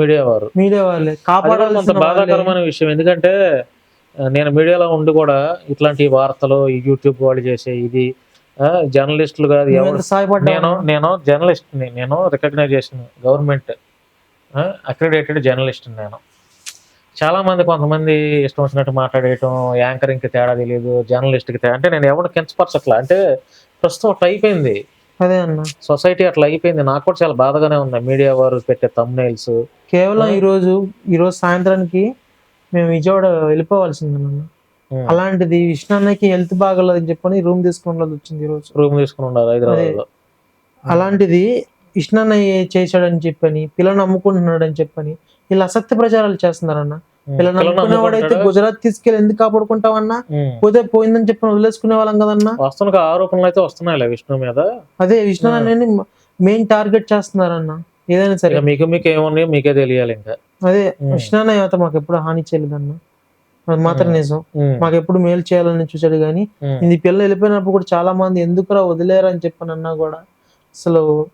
Media వారు media వాళ్ళే కూడా కొంత. బాధాకరమైన విషయం. ఎందుకంటే నేను మీడియాలో ఉండి కూడా ఇట్లాంటి వార్తలు ఈ యూట్యూబ్ వాళ్ళు చేసే ఇది జర్నలిస్టులు కాదు ఎవరు. నేను నేను జర్నలిస్ట్ నేను రికగ్నైజేషన్ గవర్నమెంట్ అక్రిడేటెడ్ జర్నలిస్ట్ నేను. చాలా మంది కొంతమంది ఇష్టం వచ్చినట్టు మాట్లాడేయటం యాంకరింగ్కి తేడా తెలియదు జర్నలిస్ట్కి తేడా అంటే నేను ఎవరు కించపరచట్లా. అంటే ప్రస్తుతం అట్లా అయిపోయింది. అదే అన్న. సొసైటీ అట్లా అయిపోయింది. నాకు కూడా చాలా బాధగానే ఉంది. మీడియా వారు పెట్టే తమ్నైల్స్ కేవలం ఈ రోజు ఈ రోజు సాయంత్రానికి మేము విజయవాడ వెళ్ళిపోవాల్సింది అన్న. అలాంటిది విష్ణు అన్నకి హెల్త్ బాగలేదని చెప్పని రూమ్ తీసుకోవడం వచ్చింది ఈ రోజు రూమ్ తీసుకుని ఉన్నారు హైదరాబాద్ అలాంటిది విష్ణు అన్న ఏ- చేశాడని చెప్పని పిల్లని అమ్ముకుంటున్నాడని చెప్పని ఇలా అసత్య ప్రచారాలు చేస్తున్నారన్న. పిల్లని అమ్ముకునేవాడైతే గుజరాత్ తీసుకెళ్ళి ఎందుకు కాపాడుకుంటావన్నా? పోతే పోయిందని చెప్పి వదిలేసుకునే వాళ్ళం కదన్నా వస్తున్న ఆరోపణలు అయితే వస్తున్నాయి విష్ణు మీద. అదే విష్ణు అన్నని మెయిన్ టార్గెట్ చేస్తున్నారన్న. ఏదైనా సరే. మీకు మీకు ఏమున్నాయో మీకే తెలియాలి ఇంకా. అదే. విష్ణు యువత మాకు ఎప్పుడు హాని చేయలేదన్న. అది మాత్రం నిజం. మాకు ఎప్పుడు మేలు చేయాలని చూసాడు కానీ ఇది పిల్ల వెళ్ళిపోయినప్పుడు కూడా చాలా మంది ఎందుకురా వదిలేరు అని చెప్పని అన్నా కూడా. అసలు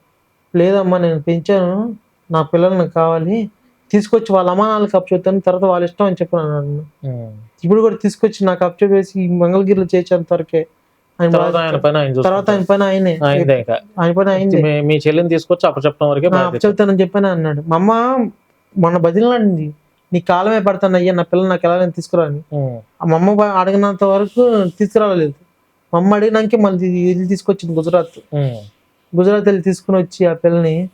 లేదమ్మా నేను పెంచాను. నా పిల్లలు నాకు కావాలి. తీసుకొచ్చి వాళ్ళ అమ్మా నాన్నకి అప్పు చెప్తాను తర్వాత వాళ్ళ ఇష్టం అని చెప్పని అన్నాడు. ఇప్పుడు కూడా తీసుకొచ్చి నాకు అప్పు చెప్పేసి ఈ మంగళగిరిలో చేసేంత వరకే ఆయన తర్వాత ఆయన పైన తర్వాత. ఆయన పైన ఆయనే. ఆయన పైన అయింది మీ- చెల్లిని తీసుకొచ్చి అప్పచెప్పడం వరకే అప్పు బాధ్యత. చెప్తానని చెప్పని అన్నాడు. మా అమ్మ మన బదిలినాడింది. నీ కాలమే పడతాను అయ్యా నా పిల్లలు నాకు ఎలా తీసుకురాని. మా అమ్మ అడిగినంత వరకు తీసుకురాలేదు. మా అమ్మ అడిగినాకే మళ్ళీ వెళ్ళి తీసుకొచ్చింది గుజరాత్. గుజరాత్ వెళ్ళి తీసుకుని వచ్చి ఆ పిల్లని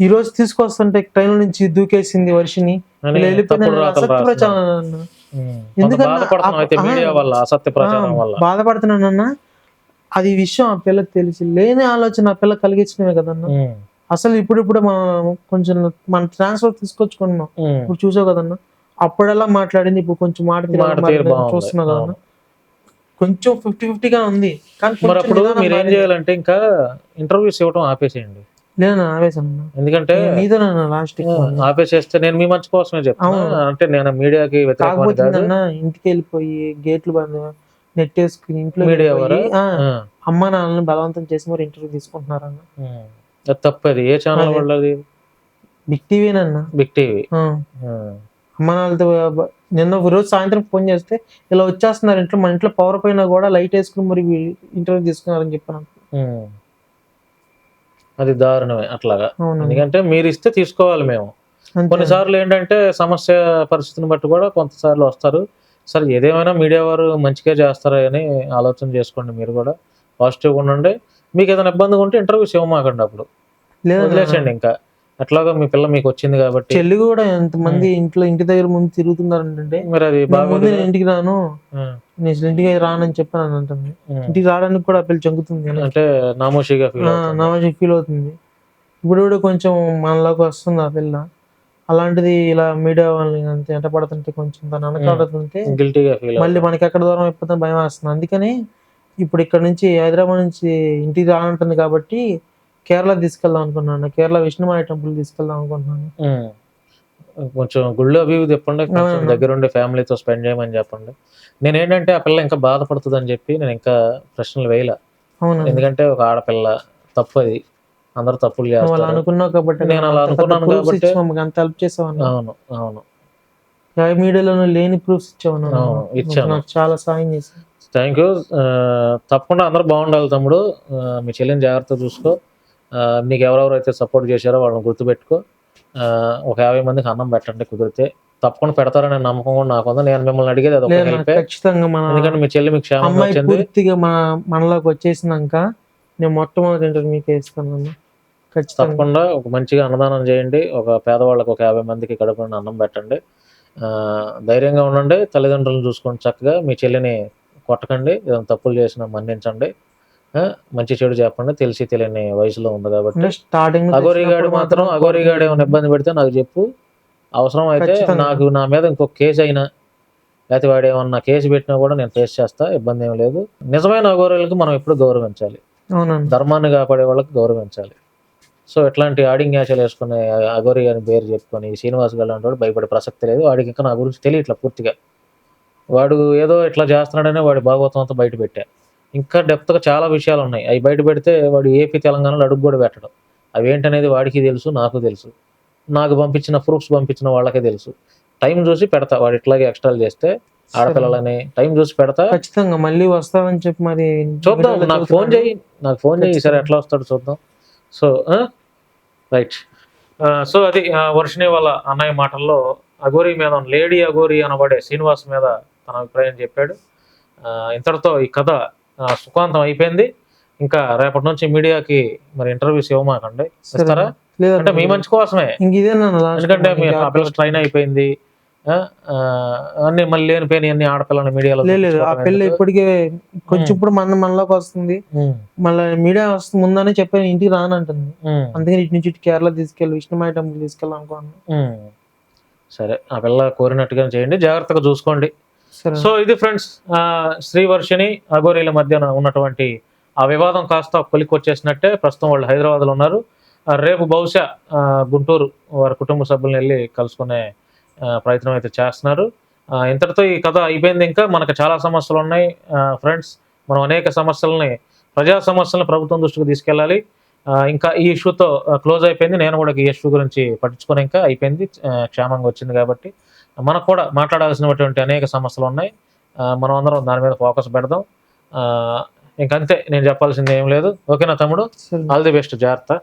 ఈ రోజు తీసుకొస్తుంటే ట్రైన్ నుంచి దూకేసింది వర్షిని బాధపడుతున్నానన్న అది విషయం ఆ పిల్లకి తెలిసి లేని ఆలోచన ఆ పిల్ల కలిగించినవే కదన్న. అసలు ఇప్పుడు ఇప్పుడు మనం కొంచెం మన ట్రాన్స్ఫర్ తీసుకొచ్చుకున్నాం. ఇప్పుడు చూసావు కదన్న. అప్పుడెలా మాట్లాడింది ఇప్పుడు కొంచెం మాట. చూస్తున్నావు కదన్న. కొంచెం ఫిఫ్టీ ఫిఫ్టీగా ఉంది. కానీ మరి అప్పుడు మీరు ఏం. చేయాలంటే ఇంకా ఇంటర్వ్యూస్ ఇవ్వడం ఆపేసేయండి. లేదు నా ఆవేశం అన్న. ఎందుకంటే నీతో లాస్ట్ ఆపేసేస్తే నేను మీ మంచి కోసమే చెప్తాను. అంటే నేను మీడియాకి అన్న ఇంటికి వెళ్ళిపోయి గేట్లు బంద్ నెట్టేసుకుని ఇంట్లో మీడియా వారా? అమ్మ నాన్నని బలవంతం చేసి మరి ఇంటర్వ్యూ తీసుకుంటున్నారు అన్న తప్పది. ఏ ఛానల్. వాళ్ళది? బిగ్ టీవీనన్న బిగ్ టీవీ అమ్మ నాన్నలతో బ- నిన్న ఒక రోజు సాయంత్రం ఫోన్ చేస్తే ఇలా వచ్చేస్తున్నారు ఇంట్లో మన ఇంట్లో పవర్ పోయినా కూడా లైట్ వేసుకుని మరి ఇంటర్వ్యూ తీసుకున్నారని చెప్పాను. అది దారుణమే అట్లాగా. ఎందుకంటే మీరు ఇస్తే తీసుకోవాలి మేము. కొన్నిసార్లు ఏంటంటే సమస్య పరిస్థితిని బట్టి కూడా కొంతసార్లు వస్తారు. సరే ఏదేమైనా మీడియా వారు మంచిగా చేస్తారా అని ఆలోచన చేసుకోండి మీరు కూడా. పాజిటివ్గా ఉండండి. మీకు ఏదైనా ఇబ్బందిగా ఉంటే ఇంటర్వ్యూస్ ఇవ్వమాకండి అప్పుడు. వదిలేసండి ఇంకా. ఎట్లాగో మీ పిల్ల మీకు వచ్చింది కాబట్టి. చెల్లి కూడా ఎంతమంది ఇంట్లో ఇంటి దగ్గర ముందు తిరుగుతున్నారు అంటే మరి అది బాగుంది ఇంటికి రాను. నేను అసలు ఇంటికి రానని చెప్పాను అంటుంది. ఇంటికి రావడానికి కూడా ఆ పిల్ల చంకుతుంది. అంటే నామోషిగా ఫీల్ అవుతుంది. ఇప్పుడు కూడా కొంచెం మనలోకి వస్తుంది ఆ పిల్ల. అలాంటిది ఇలా మీడియా వాళ్ళని అంత ఎంట పడుతుంటే కొంచెం తను అనకాడుతుంటే మళ్ళీ మనకి ఎక్కడ దూరం అయిపోతుంది భయం వేస్తుంది. అందుకని ఇప్పుడు ఇక్కడ నుంచి హైదరాబాద్ నుంచి ఇంటికి రానుంటుంది కాబట్టి కేరళ తీసుకెళ్దాం అనుకున్నాను. కేరళ విష్ణుమాయ టెంపుల్ తీసుకెళ్దాం అనుకుంటున్నాను. కొంచెం గుళ్ళు అవి చెప్పండి కొంచెం అవును. దగ్గరుండి ఫ్యామిలీతో స్పెండ్ చేయమని చెప్పండి. నేను ఏంటంటే ఆ పిల్ల ఇంకా బాధపడుతుంది అని చెప్పి నేను ఇంకా ప్రశ్నలు వేయలే. ఎందుకంటే ఒక ఆడపిల్ల తప్పు అది. అందరూ తప్పులు చేస్తారు. అనుకున్నావు కాబట్టి నేను అలా అనుకున్నాను కాబట్టి- అంత హెల్ప్ చేసావు అవును అవును. మీడియాలో లేని ప్రూఫ్స్ ఇచ్చావు ఇచ్చాను. చాలా సాయం చేశావు థ్యాంక్ యూ తప్పకుండా అందరూ బాగుండాలి తమ్ముడు. మీ చెల్లిని జాగ్రత్త చూసుకో. నీకు ఎవరెవరు అయితే సపోర్ట్ చేశారో వాళ్ళని గుర్తుపెట్టుకో. ఒక యాభై మందికి అన్నం పెట్టండి కుదిరితే. తప్పకుండా పెడతారనే నమ్మకం కూడా నాకు ఉంది. నేను మిమ్మల్ని అడిగేది హెల్పే. ఖచ్చితంగా మన ఎందుకంటే మీ చెల్లి మీకు పూర్తిగా మన మనలోకి వచ్చేసినాక నేను మొట్టమొదటి ఇంటర్వ్యూ మీకే. ఖచ్చితంగా. తప్పకుండా ఒక మంచిగా అన్నదానం చేయండి. ఒక పేదవాళ్ళకి ఒక యాభై మందికి కడుపు నిండా అన్నం పెట్టండి. ఆ, ధైర్యంగా ఉండండి. తల్లిదండ్రులను చూసుకోండి చక్కగా. మీ చెల్లిని కొట్టకండి. ఏదైనా తప్పులు చేసినా మన్నించండి. మంచి చెడు చెప్పండి తెలిసి తెలియని వయసులో ఉంది కాబట్టి. స్టార్టింగ్ అగోరిగాడు మాత్రం అగోరిగాడు ఏమైనా ఇబ్బంది పెడితే నాకు చెప్పు. అవసరం అయితే. నాకు నా మీద ఇంకొక కేసు అయినా లేకపోతే వాడు ఏమన్నా కేసు పెట్టినా కూడా నేను ఫేస్ చేస్తా ఇబ్బంది ఏం లేదు. నిజమైన అగోరీలకు మనం ఎప్పుడు గౌరవించాలి. అవునండి. ధర్మాన్ని కాపాడే వాళ్ళకి గౌరవించాలి. సో ఇట్లాంటి ఆడింగ్ యాచలు వేసుకుని అగోరి గారిని పేరు చెప్పుకొని శ్రీనివాస్ గారు లాంటి వాడు భయపడే ప్రసక్తి లేదు. వాడికి ఇంకా నా గురించి తెలియట్లా పూర్తిగా. వాడు ఏదో ఇట్లా చేస్తున్నాడనే వాడి భాగవతం అంతా బయట పెట్టా. ఇంకా డెప్త్గా చాలా విషయాలు ఉన్నాయి అవి బయట పెడితే వాడు ఏపీ తెలంగాణలో అడుగు కూడా పెట్టడం. అవి ఏంటనేది వాడికి తెలుసు నాకు తెలుసు. నాకు పంపించిన ప్రూఫ్స్ పంపించిన వాళ్ళకే తెలుసు. టైం చూసి పెడతా. వాడు ఇట్లాగే ఎక్స్ట్రాలు చేస్తే ఆడపిల్లలని టైం చూసి పెడతా. ఖచ్చితంగా మళ్ళీ వస్తానని చెప్పి మరి చూద్దాం. నాకు ఫోన్. చేయి నాకు ఫోన్ చేయి ఈసారి ఎట్లా వస్తాడు చూద్దాం. సో రైట్ సో అది వర్షిణి వాళ్ళ అన్నయ్య మాటల్లో అఘోరి మీద లేడీ అఘోరి అనబడే శ్రీనివాస్ మీద తన అభిప్రాయం చెప్పాడు. ఇంతటితో ఈ కథ సుఖాంతం అయిపోయింది ఇంకా రేపటి నుంచి మీడియాకి మరి ఇంటర్వ్యూస్ ఇవ్వమాకండి. ఇస్తారా. అంటే మీ మంచి కోసమే ఎందుకంటే మనకి మీరు ఆ పిల్ల ఆపరేషన్. ట్రైన్ అయిపోయింది అన్ని మళ్ళీ లేనిపోయిన అన్ని ఆడపిల్లని మీడియాలో లేదు ఆ పిల్ల? ఇప్పటికే కొంచెం. ఇప్పుడు మన మనలోకి వస్తుంది మళ్ళీ మీడియా వస్తుంది ముందనే చెప్పాను ఇంటికి రానంటుంది. అందుకని ఇటు నుంచి ఇటు కేరళ తీసుకెళ్ళి విష్ణుమాయ టెంపుల్ తీసుకెళ్ళి అనుకోండి ఉమ్. సరే ఆ పిల్ల కోరినట్టుగా చేయండి జాగ్రత్తగా చూసుకోండి సో ఇది ఫ్రెండ్స్ శ్రీవర్షిని అఘోరీల మధ్యన ఉన్నటువంటి ఆ వివాదం కాస్త కొలికొచ్చేసినట్టే ప్రస్తుతం వాళ్ళు హైదరాబాద్లో ఉన్నారు. రేపు బహుశా గుంటూరు వారి కుటుంబ సభ్యులను వెళ్ళి కలుసుకునే ప్రయత్నం అయితే చేస్తున్నారు. ఇంతటితో ఈ కథ అయిపోయింది ఇంకా. మనకు చాలా సమస్యలు ఉన్నాయి. ఫ్రెండ్స్ మనం అనేక సమస్యలని ప్రజా సమస్యలను ప్రభుత్వం దృష్టికి తీసుకెళ్ళాలి. ఇంకా ఈ ఇష్యూతో క్లోజ్ అయిపోయింది. నేను కూడా ఈ ఇష్యూ గురించి పట్టించుకొని ఇంకా అయిపోయింది. క్షేమంగా వచ్చింది కాబట్టి. మనకు కూడా మాట్లాడాల్సినటువంటి అనేక సమస్యలు ఉన్నాయి. మనం అందరం దాని మీద ఫోకస్ పెడదాం. ఇంకంతే నేను చెప్పాల్సింది ఏం లేదు. ఓకేనా తమ్ముడు? ఆల్ ది బెస్ట్ జాగ్రత్త.